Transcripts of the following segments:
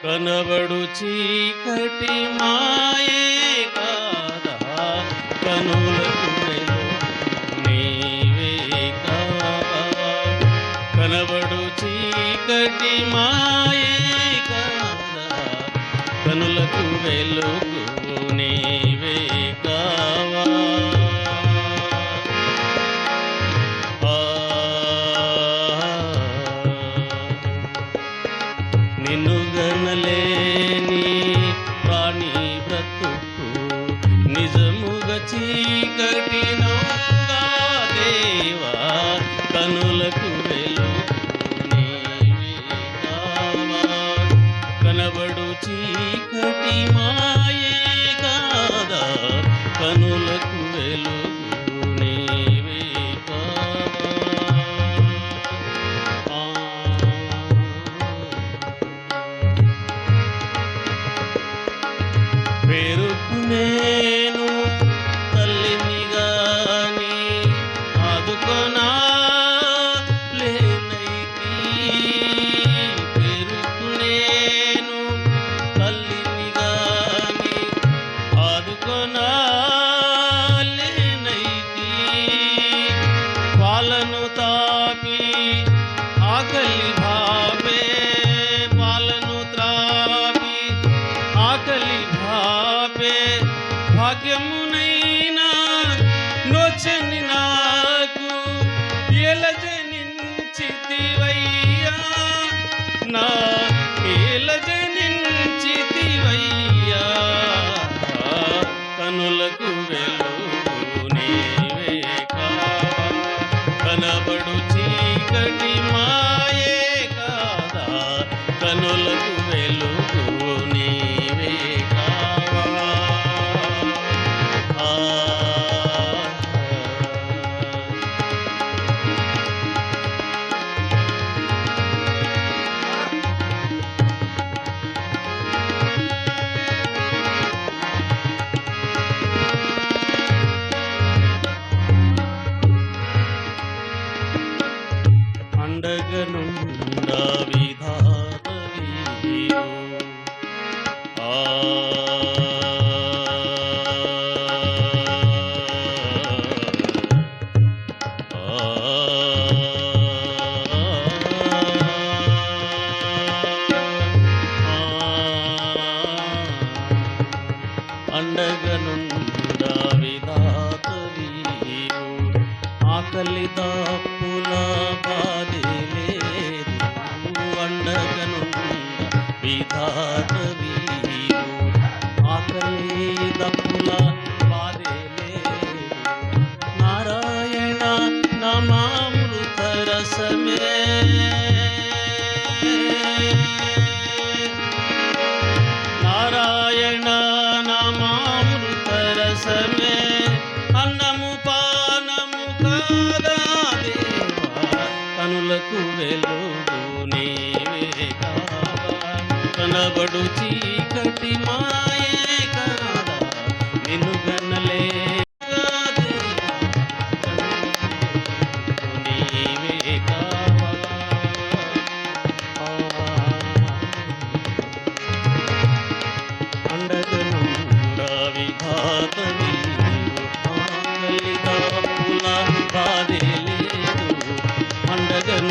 కనబడు చీకటి మాయే కాదా? కనులకు నీవే కాదా? కనబడు చీకటి మాయే కాదా? కనులకు వెలుగు నీవే కావా? నిన్ను గనలేని ప్రాణి బ్రతుకు నిజముగా చీకటి దేవా? కనులకు వెలుగు కనబడు చీకటి మా little man. ఎలజనించితివయ్యా కనులకు వెలుగు నీవే కనబడు అండగనుండ వెలుగు నీవే కావా కనబడు చీకటి మాయే కాదా నిన్ను నీవే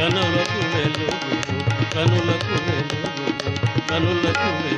కనులకు వెలుగు కనులకు వెలుగు కనులకు